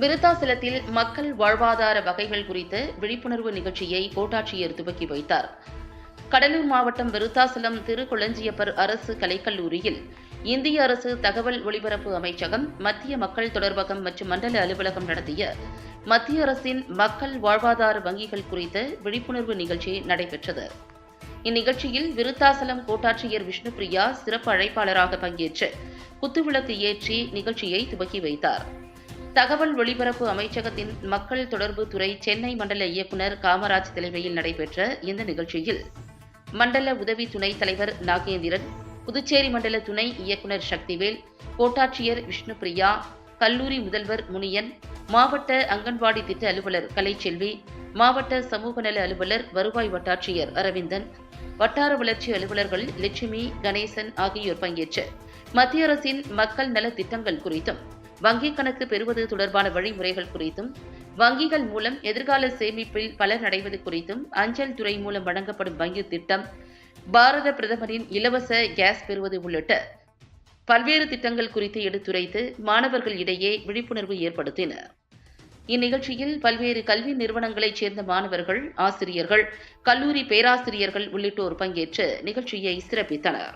விருத்தாசலத்தில் மக்கள் வாழ்வாதார வகைகள் குறித்த விழிப்புணர்வு நிகழ்ச்சியை கோட்டாட்சியர் துவக்கி வைத்தார். கடலூர் மாவட்டம் விருத்தாசலம் திருக்குளஞ்சியப்பர் அரசு கலைக்கல்லூரியில் இந்திய அரசு தகவல் ஒலிபரப்பு அமைச்சகம் மத்திய மக்கள் தொடர்பகம் மற்றும் மண்டல அலுவலகம் நடத்திய மத்திய அரசின் மக்கள் வாழ்வாதார வங்கிகள் குறித்த விழிப்புணர்வு நிகழ்ச்சி நடைபெற்றது. இந்நிகழ்ச்சியில் விருத்தாசலம் கோட்டாட்சியர் விஷ்ணுபிரியா சிறப்பு அழைப்பாளராக பங்கேற்று குத்துவிளக்கு ஏற்றி நிகழ்ச்சியை துவக்கி வைத்தார். தகவல் ஒலிபரப்பு அமைச்சகத்தின் மக்கள் தொடர்பு துறை சென்னை மண்டல இயக்குநர் காமராஜ் தலைமையில் நடைபெற்ற இந்த நிகழ்ச்சியில் மண்டல உதவி துணைத் தலைவர் நாகேந்திரன் புதுச்சேரி மண்டல துணை இயக்குநர் சக்திவேல் கோட்டாட்சியர் விஷ்ணுபிரியா கல்லூரி முதல்வர் முனியன் மாவட்ட அங்கன்வாடி திட்ட அலுவலர் கலைச்செல்வி மாவட்ட சமூக நல அலுவலர் வருவாய் வட்டாட்சியர் அரவிந்தன் வட்டார வளர்ச்சி அலுவலர்கள் லட்சுமி கணேசன் ஆகியோர் பங்கேற்று மத்திய அரசின் மக்கள் நல திட்டங்கள் குறித்தும் வங்கிக் கணக்கு பெறுவது தொடர்பான வழிமுறைகள் குறித்தும் வங்கிகள் மூலம் எதிர்கால சேமிப்பில் பலன் அடைவது குறித்தும் அஞ்சல் துறை மூலம் வழங்கப்படும் வங்கி திட்டம் பாரத பிரதமரின் இலவச கேஸ் பெறுவது உள்ளிட்ட பல்வேறு திட்டங்கள் குறித்து எடுத்துரைத்து மாணவர்கள் இடையே விழிப்புணர்வு ஏற்படுத்தினர். இந்நிகழ்ச்சியில் பல்வேறு கல்வி நிறுவனங்களைச் சேர்ந்த மாணவர்கள் ஆசிரியர்கள் கல்லூரி பேராசிரியர்கள் உள்ளிட்டோர் பங்கேற்று நிகழ்ச்சியை சிறப்பித்தனர்.